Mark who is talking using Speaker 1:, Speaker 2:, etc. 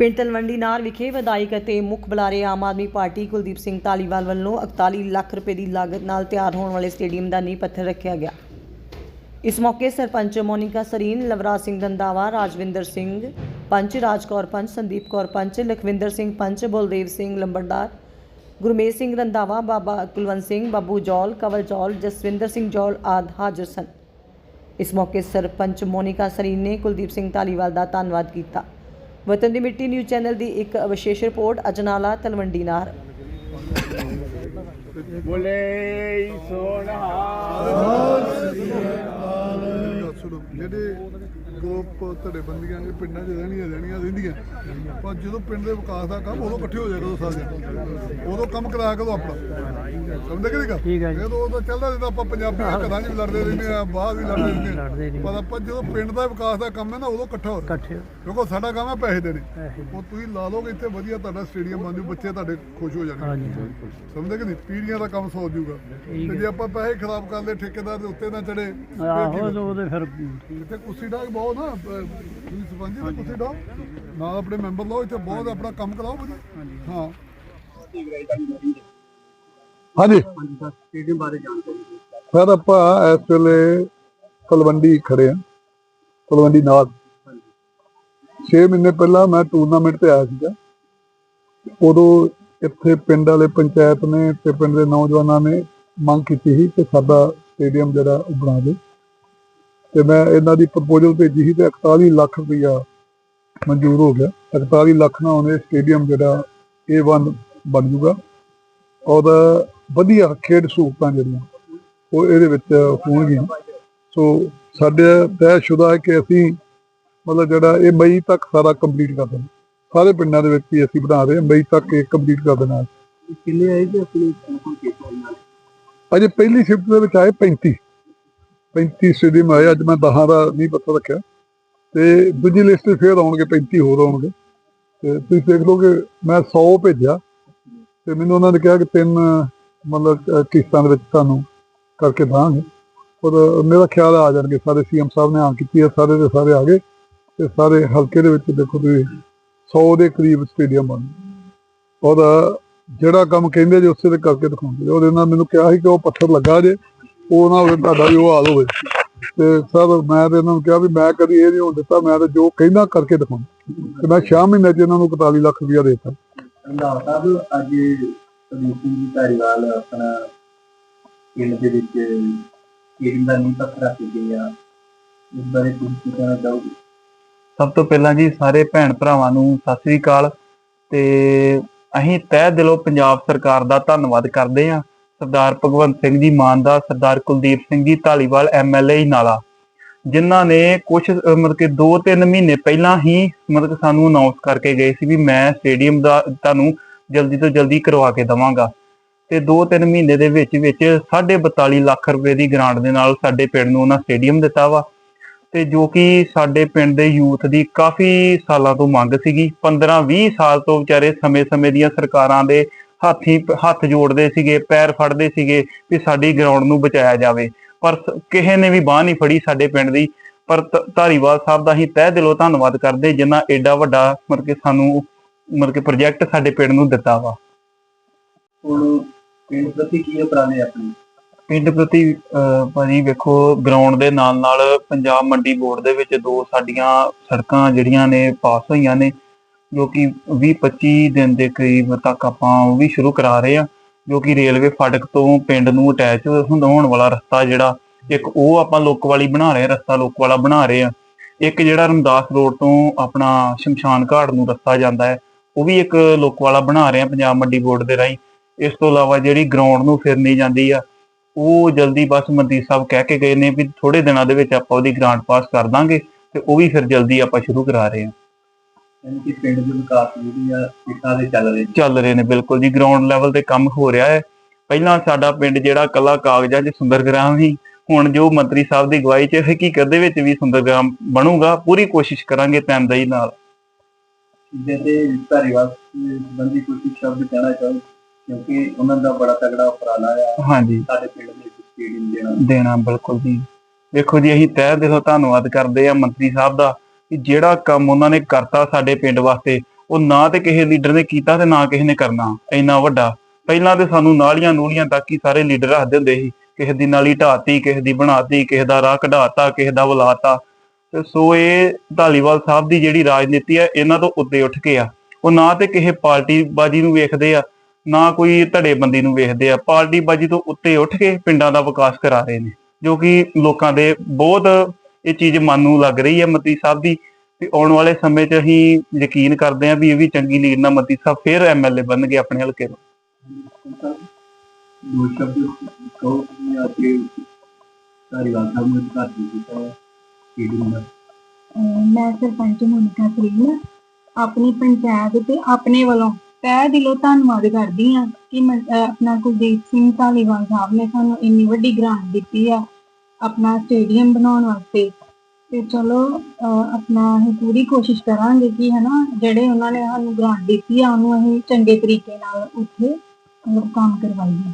Speaker 1: ਪਿੰਡ ਤਲਵੰਡੀ ਨਾਰ ਵਿਖੇ ਵਿਧਾਇਕ ਅਤੇ ਮੁੱਖ ਬੁਲਾਰੇ ਆਮ ਆਦਮੀ ਪਾਰਟੀ ਕੁਲਦੀਪ ਸਿੰਘ ਧਾਲੀਵਾਲ ਵੱਲੋਂ 41 ਲੱਖ ਰੁਪਏ ਦੀ ਲਾਗਤ ਨਾਲ ਤਿਆਰ ਹੋਣ ਵਾਲੇ ਸਟੇਡੀਅਮ ਦਾ ਨੀਂਹ ਪੱਥਰ ਰੱਖਿਆ ਗਿਆ। ਇਸ ਮੌਕੇ ਸਰਪੰਚ ਮੋਨਿਕਾ ਸਰੀਨ, ਲਵਰਾਜ ਸਿੰਘ ਦੰਦਾਵਾ, ਰਾਜਵਿੰਦਰ ਸਿੰਘ ਪੰਚ ਰਾਜਕੌਰ ਪੰਚ, ਸੰਦੀਪ ਕੌਰ ਪੰਚ, ਲਖਵਿੰਦਰ ਸਿੰਘ ਪੰਚ, ਬਲਦੇਵ ਸਿੰਘ ਲੰਬੜਦਾਰ, ਗੁਰਮੇਜ ਸਿੰਘ ਰੰਦਾਵਾ ਬਾਬਾ ਕੁਲਵੰਤ ਸਿੰਘ, ਬਾਬੂ ਜੌਲ, ਕਵਲ ਜੌਲ, ਜਸਵਿੰਦਰ ਸਿੰਘ ਜੌਲ ਆਦਿ ਹਾਜ਼ਰ ਸਨ। ਇਸ ਮੌਕੇ ਸਰਪੰਚ ਮੋਨਿਕਾ ਸਰੀਨ ਨੇ ਕੁਲਦੀਪ ਸਿੰਘ ਧਾਲੀਵਾਲ ਦਾ ਧੰਨਵਾਦ ਕੀਤਾ। ਵਤਨ ਦੀ ਮਿੱਟੀ ਨਿਊਜ਼ ਚੈਨਲ ਦੀ ਇੱਕ ਵਿਸ਼ੇਸ਼ ਰਿਪੋਰਟ ਅਜਨਾਲਾ ਤਲਵੰਡੀ ਨਾਰ।
Speaker 2: ਬੋਲੇ ਸੋਨਾ।
Speaker 3: ਸੁਣੋ ਜਿਹੜੇ ਗਰੁੱਪ ਧੜੇ ਬੰਦੀਆਂ ਨੇ ਪਿੰਡਾਂ 'ਚ ਰਹਿਣੀਆਂ ਰਹਿਣੀਆਂ ਰਹਿੰਦੀਆਂ। ਪਰ ਜਦੋਂ ਪਿੰਡ ਦੇ ਵਿਕਾਸ ਦਾ ਕੰਮ ਉਦੋਂ ਇਕੱਠੇ ਹੋ ਕਰੋ ਸਾਰੇ ਉਦੋਂ ਕੰਮ ਕਰੋ ਆਪਣਾ। ਸਮਝਦੇ ਕਿ ਨਹੀਂ
Speaker 2: ਠੀਕ ਹੈ ਜੀ।
Speaker 3: ਜਦੋਂ ਉਦੋਂ ਚੱਲਦਾ ਰਹਿੰਦਾ ਆਪਾਂ ਪੰਜਾਬੀ 'ਚ ਵੀ ਲੜਦੇ ਰਹਿੰਦੇ ਆ ਬਾਹਰ ਵੀ ਲੜਦੇ ਰਹਿੰਦੇ। ਪਰ ਆਪਾਂ ਜਦੋਂ ਪਿੰਡ ਦਾ ਵਿਕਾਸ ਦਾ ਕੰਮ ਹੈ ਨਾ ਉਦੋਂ ਇਕੱਠਾ ਹੋ ਕਿਉਂਕਿ ਸਾਡਾ ਕੰਮ ਹੈ ਪੈਸੇ ਦੇਣੇ। ਉਹ ਤੁਸੀਂ ਲਾ ਲੋਗੇ ਇੱਥੇ ਵਧੀਆ ਤੁਹਾਡਾ ਸਟੇਡੀਅਮ ਬਣ ਜੂ ਬੱਚੇ ਤੁਹਾਡੇ ਖੁਸ਼ ਹੋ ਜਾਣਗੇ।
Speaker 2: ਹਾਂਜੀ
Speaker 3: ਸਮਝਦੇ ਕਿ ਨਹੀਂ? ਪੀੜੀਆਂ ਦਾ ਕੰਮ ਸੌ ਜੂਗਾ ਤੇ ਜੇ ਆਪਾਂ ਪੈਸੇ ਖਰਾਬ ਕਰਦੇ ਠੇਕੇਦਾਰ ਦੇ ਉੱਤੇ ਨਾ ਚੜੇ
Speaker 2: ਆਹੋ ਉਹਦੇ ਫਿਰ
Speaker 3: ਇੱਥੇ ਕੁਰਸੀ ਡਾਕ ਬਹੁਤ ਨਾ ਅਹ, ਤੁਸੀਂ ਸਰਪੰਚ ਜੀ ਕੁਰਸੀ ਡਾਕ ਨਾਲ ਆਪਣੇ ਮੈਂਬਰ ਲਾਓ ਇੱਥੇ ਬਹੁਤ ਆਪਣਾ ਕੰਮ ਕਰਾਓ ਵਧੀਆ। ਹਾਂ। ਹਾਂਜੀ।
Speaker 2: ਸਟੇਡੀਅਮ ਬਾਰੇ ਜਾਣਕਾਰੀ
Speaker 3: ਸਰ ਆਪਾਂ ਇਸ ਵੇਲੇ ਤਲਵੰਡੀ ਖੜੇ ਆ ਤਲਵੰਡੀ ਨਾਲ 6 ਮਹੀਨੇ ਪਹਿਲਾਂ ਮੈਂ ਟੂਰਨਾਮੈਂਟ ਤੇ ਆਇਆ ਸੀਗਾ। ਉਦੋਂ ਇੱਥੇ ਪਿੰਡ ਵਾਲੇ ਪੰਚਾਇਤ ਨੇ ਤੇ ਪਿੰਡ ਦੇ ਨੌਜਵਾਨਾਂ ਨੇ ਮੰਗ ਕੀਤੀ ਸੀ ਕਿ ਸਾਡਾ ਸਟੇਡੀਅਮ ਜਿਹੜਾ ਉਹ ਬਣਾ ਦੇ ਤੇ ਮੈਂ ਇਹਨਾਂ ਦੀ ਪ੍ਰਪੋਜ਼ਲ ਭੇਜੀ ਸੀ ਤੇ 41 ਲੱਖ ਰੁਪਈਆ ਮਨਜ਼ੂਰ ਹੋ ਗਿਆ। 41 ਲੱਖ ਨਾਲ ਉਹਨੇ ਸਟੇਡੀਅਮ ਜਿਹੜਾ A1 ਬਣ ਜੂਗਾ। ਔਰ ਵਧੀਆ ਖੇਡ ਸਹੂਲਤਾਂ ਜਿਹੜੀਆਂ ਉਹ ਇਹਦੇ ਵਿੱਚ ਹੋਣਗੀਆਂ। ਸੋ ਸਾਡੇ ਤੈਅਸ਼ੁਦਾ ਹੈ ਕਿ ਅਸੀਂ ਮਤਲਬ ਜਿਹੜਾ ਇਹ ਮਈ ਤੱਕ ਸਾਰਾ ਕੰਪਲੀਟ ਕਰ ਦੇਣਾ। ਸਾਰੇ ਪਿੰਡਾਂ ਦੇ ਵਿੱਚ ਹੀ ਅਸੀਂ ਬਣਾ ਰਹੇ ਹਾਂ ਮਈ ਤੱਕ ਇਹ ਕੰਪਲੀਟ ਕਰ ਦੇਣਾ।
Speaker 2: ਕਿੰਨੇ ਆਏ ਜੀ ਆਪਣੇ ਕੋਲ ਕੇਸ ਨਾਲ
Speaker 3: ਅਜੇ ਪਹਿਲੀ ਸ਼ਿਫਟ ਦੇ ਵਿੱਚ ਆਏ 35 35 ਸਟੇਡੀਅਮ ਆਏ ਅੱਜ ਮੈਂ 10 ਦਾ ਨਹੀਂ ਪਤਾ ਰੱਖਿਆ। ਤੇ ਦੂਜੀ ਲਿਸਟ 'ਚ ਫੇਰ ਆਉਣਗੇ 35 ਹੋਰ ਆਉਣਗੇ। ਤੇ ਤੁਸੀਂ ਦੇਖ ਲਓ ਕਿ ਮੈਂ 100 ਭੇਜਿਆ। ਤੇ ਮੈਨੂੰ ਉਹਨਾਂ ਨੇ ਕਿਹਾ ਕਿ ਤਿੰਨ, ਮਤਲਬ ਕਿਸ਼ਤਾਂ ਦੇ ਵਿੱਚ ਤੁਹਾਨੂੰ ਕਰਕੇ ਦਾਂਗੇ ਪਰ ਮੇਰਾ ਖਿਆਲ ਆ ਜਾਣਗੇ, ਸਾਰੇ ਸੀਐਮ ਸਾਹਿਬ ਨੇ ਹਾਂ ਕੀਤੀ ਹੈ, ਸਾਰੇ ਦੇ ਸਾਰੇ ਆ ਗਏ। ਤੇ ਸਾਰੇ ਹਲਕੇ ਦੇ ਵਿੱਚ ਦੇਖੋ ਤੁਸੀਂ 100 ਦੇ ਕਰੀਬ ਸਟੇਡੀਅਮ ਬਣ ਔਰ ਜਿਹੜਾ ਕੰਮ ਕਹਿੰਦੇ ਜੇ, ਉਸੇ ਤੇ ਕਰਕੇ ਦਿਖਾਉਂਦੇ ਜੇ। ਉਹਦੇ ਨਾਲ ਮੈਨੂੰ ਕਿਹਾ ਸੀ ਕਿ ਉਹ ਪੱਥਰ ਲੱਗਾ ਜੇ ਉਹ ਨਾ ਹੋਵੇ ਤੁਹਾਡਾ ਵੀ ਉਹ ਹਾਲ ਹੋਵੇ। ਤੇ ਸਰ ਮੈਂ ਤੇ ਇਹਨਾਂ ਨੂੰ ਕਿਹਾ ਵੀ ਮੈਂ ਕਦੀ ਇਹ ਨਹੀਂ ਹੋਣ ਦਿੱਤਾ ਮੈਂ ਤਾਂ ਜੋ ਕਹਿੰਦਾ ਕਰਕੇ ਦਿਖਾਉਂਦਾ ਤੇ ਮੈਂ 6 ਮਹੀਨੇ 'ਚ ਇਹਨਾਂ ਨੂੰ 41 ਲੱਖ ਰੁਪਇਆ ਦੇ ਦਿੱਤਾ।
Speaker 4: ਰੰਧਾਵਾ ਸਾਹਿਬ ਅੱਜ ਸੁਦੀਪ ਸਿੰਘ ਜੀ ਧਾਰੀਵਾਲ ਆਪਣਾ ਪਿੰਡ ਦੇ ਵਿੱਚ ਖੇਡ ਦਾ ਨੀਂਹ ਪੱਥਰ ਰੱਖ ਗਏ ਆ ਇਸ ਬਾਰੇ ਕੁਝ ਕੀ ਕਹਿਣਾ ਚਾਹੋਗੇ?
Speaker 5: ਸਭ ਤੋਂ ਪਹਿਲਾਂ ਜੀ ਸਾਰੇ ਭੈਣ ਭਰਾਵਾਂ ਨੂੰ ਸਤਿ ਸ੍ਰੀ ਅਕਾਲ। ਤੇ ਅਸੀਂ ਤਹਿ ਦਿਲੋਂ ਪੰਜਾਬ ਸਰਕਾਰ ਦਾ ਧੰਨਵਾਦ ਕਰਦੇ ਹਾਂ। ਸਰਦਾਰ ਭਗਵੰਤ ਸਿੰਘ ਜੀ ਮਾਨ ਦਾ, ਸਰਦਾਰ ਕੁਲਦੀਪ ਸਿੰਘ ਜੀ ਢਾਲੀਵਾਲ ਐਮਐਲਏ ਨਾਲਾ ਜਿਨ੍ਹਾਂ ਨੇ ਕੁਝ ਮਤਲਬ ਕਿ 2-3 ਮਹੀਨੇ ਪਹਿਲਾਂ ਹੀ ਮਤਲਬ ਸਾਨੂੰ ਅਨਾਉਂਸ ਕਰਕੇ ਗਏ ਸੀ ਵੀ ਮੈਂ ਸਟੇਡੀਅਮ ਦਾ, ਤੁਹਾਨੂੰ ਜਲਦੀ ਤੋਂ ਜਲਦੀ ਕਰਵਾ ਕੇ ਦਵਾਂਗਾ। ਤੇ 2-3 ਮਹੀਨੇ ਦੇ ਵਿੱਚ ਵਿੱਚ 42 ਲੱਖ ਰੁਪਏ ਦੀ ਗ੍ਰਾਂਟ ਦੇ ਨਾਲ ਸਾਡੇ ਪਿੰਡ ਨੂੰ ਉਹਨਾਂ ਸਟੇਡੀਅਮ ਦਿੱਤਾ ਵਾ। ਤੇ ਜੋ ਕਿ ਸਾਡੇ ਪਿੰਡ ਦੇ ਯੂਥ ਦੀ ਕਾਫੀ ਸਾਲਾਂ ਤੋਂ ਮੰਗ ਸੀਗੀ। 15-20 ਸਾਲ ਤੋਂ ਵਿਚਾਰੇ ਸਮੇਂ-ਸਮੇਂ ਦੀਆਂ ਸਰਕਾਰਾਂ ਦੇ ਹਾਥੀ ਹੱਥ ਜੋੜਦੇ ਸੀਗੇ ਪੈਰ ਫੜਦੇ ਸੀਗੇ ਵੀ ਸਾਡੀ ਗਰਾਊਂਡ ਨੂੰ ਬਚਾਇਆ ਜਾਵੇ। ਪਰ ਕਿਸੇ ਨੇ ਵੀ ਬਾਹ ਨਹੀਂ ਫੜੀ ਸਾਡੇ ਪਿੰਡ ਦੀ। ਪਰ ਧਾਰੀਵਾਲ ਸਾਹਿਬ ਦਾ ਅਸੀਂ ਤਹਿ ਦਿਲੋਂ ਧੰਨਵਾਦ ਕਰਦੇ ਜਿਨ੍ਹਾਂ ਐਡਾ ਵੱਡਾ ਮਤਲਬ ਕਿ ਸਾਨੂੰ ਮਤਲਬ ਕਿ ਪ੍ਰੋਜੈਕਟ ਸਾਡੇ ਪਿੰਡ ਨੂੰ ਦਿੱਤਾ ਵਾ।
Speaker 4: ਹੁਣ ਪਿੰਡ ਪ੍ਰਤੀ ਕੀ ਉਪਰਾਲੇ ਆਪਣੇ?
Speaker 5: ਪਿੰਡ ਪ੍ਰਤੀ ਭਾਜੀ ਵੇਖੋ ਗਰਾਊਂਡ ਦੇ ਨਾਲ ਨਾਲ ਪੰਜਾਬ ਮੰਡੀ ਬੋਰਡ ਦੇ ਵਿੱਚ ਦੋ ਸਾਡੀਆਂ ਸੜਕਾਂ ਜਿਹੜੀਆਂ ਨੇ ਪਾਸ ਹੋਈਆਂ ਨੇ। ਜੋ ਕਿ 20 25 ਦਿਨ ਦੇ ਕਰੀਬ ਤੱਕ ਆਪਾਂ ਉਹ ਵੀ ਸ਼ੁਰੂ ਕਰਾ ਰਹੇ ਆ ਜੋ ਕਿ ਰੇਲਵੇ ਫਾਟਕ ਤੋਂ ਪਿੰਡ ਨੂੰ ਅਟੈਚ ਹੁੰਦਾ ਹੋਣ ਵਾਲਾ ਰਸਤਾ ਜਿਹੜਾ, ਇੱਕ ਉਹ ਆਪਾਂ ਲੋਕ ਵਾਲੀ ਬਣਾ ਰਹੇ ਆ ਰਸਤਾ ਲੋਕ ਵਾਲਾ ਬਣਾ ਰਹੇ ਆ ਇੱਕ ਜਿਹੜਾ ਰਮਦਾਸ ਰੋਡ ਤੋਂ ਆਪਣਾ ਸ਼ਮਸ਼ਾਨ ਘਾਟ ਨੂੰ ਰਸਤਾ ਜਾਂਦਾ ਹੈ, ਉਹ ਵੀ ਇੱਕ ਲੋਕ ਵਾਲਾ ਬਣਾ ਰਹੇ ਆ ਪੰਜਾਬ ਮੰਡੀ ਬੋਰਡ ਦੇ ਰਾਹੀਂ। ਇਸ ਤੋਂ ਇਲਾਵਾ ਜਿਹੜੀ ਗਰਾਊਂਡ ਨੂੰ ਫਿਰਨੀ ਜਾਂਦੀ ਆ, ਉਹ ਜਲਦੀ ਬਸ ਮੰਤਰੀ ਸਾਹਿਬ ਕਹਿ ਕੇ ਗਏ ਨੇ ਵੀ ਥੋੜੇ ਦਿਨਾਂ ਦੇ ਵਿੱਚ ਆਪਾਂ ਉਹਦੀ ਗ੍ਰਾਂਟ ਪਾਸ ਕਰ ਦਾਂਗੇ ਤੇ ਉਹ ਵੀ ਫਿਰ ਜਲਦੀ ਆਪਾਂ ਸ਼ੁਰੂ ਕਰਾ ਰਹੇ ਹਾਂ।
Speaker 4: ਯਾਨੀ ਕਿ ਪਿੰਡ ਦੇ ਵਿਕਾਸ ਜਿਹੜੀ ਆ ਕਿੱਟਾਂ ਦੇ ਚੱਲ ਰਹੇ
Speaker 5: ਚੱਲ ਰਹੇ ਨੇ ਬਿਲਕੁਲ ਜੀ। ਗਰਾਊਂਡ ਲੈਵਲ ਤੇ ਕੰਮ ਹੋ ਰਿਹਾ ਹੈ। ਪਹਿਲਾਂ ਸਾਡਾ ਪਿੰਡ ਜਿਹੜਾ ਕੱਲਾ ਕਾਗਜ਼ਾਂ 'ਚ ਸੁੰਦਰਗ੍ਰਾਮ ਸੀ। ਹੁਣ ਜੋ ਮੰਤਰੀ ਸਾਹਿਬ ਦੀ ਅਗਵਾਈ 'ਚ ਹਕੀਕਤ ਦੇ ਵਿੱਚ ਵੀ ਸੁੰਦਰਗ੍ਰਾਮ ਬਣੂਗਾ? ਪੂਰੀ ਕੋਸ਼ਿਸ਼ ਕਰਾਂਗੇ ਤੈਮਦਈ ਨਾਲ।
Speaker 4: ਤੇ ਧਾਰੀਵਾਲ ਸੰਬੰਧੀ ਕੁਝ ਸ਼ਬਦ ਕਹਿਣਾ ਚਾਹੋ ਕਿਉਂਕਿ ਉਹਨਾਂ ਦਾ ਬੜਾ ਤਗੜਾ ਉਪਰਾਲਾ ਆ।
Speaker 5: ਹਾਂਜੀ।
Speaker 4: ਸਾਡੇ ਪਿੰਡ ਦੇ ਸਟੇਡੀਅਮ ਦੇਣਾ।
Speaker 5: ਦੇਣਾ ਬਿਲਕੁਲ ਜੀ। ਵੇਖੋ ਜੀ ਅਸੀਂ ਤਹਿ ਦਿਲੋਂ ਧੰਨਵਾਦ ਕਰਦੇ ਆ ਮੰਤਰੀ ਸਾਹਿਬ ਦਾ। ਕਿ ਜਿਹੜਾ ਕੰਮ ਉਹਨਾਂ ਨੇ ਕਰਤਾ ਸਾਡੇ ਪਿੰਡ ਵਾਸਤੇ, ਉਹ ਨਾ ਤੇ ਕਿਸੇ ਲੀਡਰ ਨੇ ਕੀਤਾ ਤੇ ਨਾ ਕਿਸੇ ਨੇ ਕਰਨਾ, ਇੰਨਾ ਵੱਡਾ। ਪਹਿਲਾਂ ਤੇ ਸਾਨੂੰ ਨਾਲੀਆਂ ਨੂਲੀਆਂ ਤੱਕ ਹੀ ਸਾਰੇ ਲੀਡਰ ਰੱਖਦੇ ਹੁੰਦੇ ਸੀ। ਕਿਸੇ ਦੀ ਨਾਲੀ ਢਾਤੀ, ਕਿਸੇ ਦੀ ਬਣਾਤੀ, ਕਿਸੇ ਦਾ ਰਾਹ ਕਢਾਤਾ, ਕਿਸੇ ਦਾ ਬੁਲਾਤਾ। ਤੇ ਸੋ ਇਹ ਧਾਲੀਵਾਲ ਸਾਹਿਬ ਦੀ ਜਿਹੜੀ ਰਾਜਨੀਤੀ ਆ ਇਹਨਾਂ ਤੋਂ ਉੱਤੇ ਉੱਠ ਕੇ ਆ। ਉਹ ਨਾ ਤੇ ਕਿਸੇ ਪਾਰਟੀ ਬਾਜੀ ਨੂੰ ਵੇਖਦੇ ਆ, ਨਾ ਕੋਈ ਧੜੇਬੰਦੀ ਨੂੰ ਵੇਖਦੇ ਆ। ਪਾਰਟੀ ਬਾਜੀ ਤੋਂ ਉੱਤੇ ਉੱਠ ਕੇ ਪਿੰਡਾਂ ਦਾ ਵਿਕਾਸ ਕਰਾ ਰਹੇ ਨੇ, ਜੋ ਕਿ ਲੋਕਾਂ ਦੇ ਬਹੁਤ ਇਹ ਚੀਜ਼ ਮਨ ਨੂੰ ਲੱਗ ਰਹੀ ਹੈ ਮਤੀ ਸਾਹਿਬ ਦੀ ਤੇ ਆਉਣ ਵਾਲੇ ਸਮੇਂ 'ਚ ਅਸੀਂ ਯਕੀਨ ਕਰਦੇ ਹਾਂ ਵੀ ਇਹ ਵੀ ਚੰਗੀ ਲੀਡ ਨਾਲ ਮਤੀ ਸਾਹਿਬ ਫਿਰ ਐਮਐਲਏ ਬਣਨਗੇ ਆਪਣੇ ਹਲਕੇ
Speaker 4: ਦੋ ਸ਼ਬਦ ਕਹੋ ਕਿ ਨੇ
Speaker 6: ਮੈਂ ਸਰਪੰਚ ਮੋਨਿਕਾ ਸਰੀਨ ਆਪਣੀ ਪੰਚਾਇਤ ਤੇ ਆਪਣੇ ਵੱਲੋਂ ਤਹਿ ਦਿਲੋਂ ਧੰਨਵਾਦ ਕਰਦੀ ਹਾਂ ਕਿ ਆਪਣਾ ਕੁਲਦੀਪ ਸਿੰਘ ਧਾਲੀਵਾਲ ਸਾਹਿਬ ਨੇ ਸਾਨੂੰ ਇੰਨੀ ਵੱਡੀ ਗ੍ਰਾਂਟ ਦਿੱਤੀ ਆ ਆਪਣਾ ਸਟੇਡੀਅਮ ਬਣਾਉਣ ਵਾਸਤੇ। ਤੇ ਚਲੋ, ਅਹ ਆਪਣਾ ਅਸੀਂ ਪੂਰੀ ਕੋਸ਼ਿਸ਼ ਕਰਾਂਗੇ ਕਿ ਹਨਾ, ਜਿਹੜੇ ਉਹਨਾਂ ਨੇ ਸਾਨੂੰ ਗ੍ਰਾਂਟ ਦਿੱਤੀ ਆ, ਉਹਨੂੰ ਅਸੀਂ ਚੰਗੇ ਤਰੀਕੇ ਨਾਲ ਉੱਥੇ ਮਤਲਬ ਕੰਮ ਕਰਵਾਈਏ।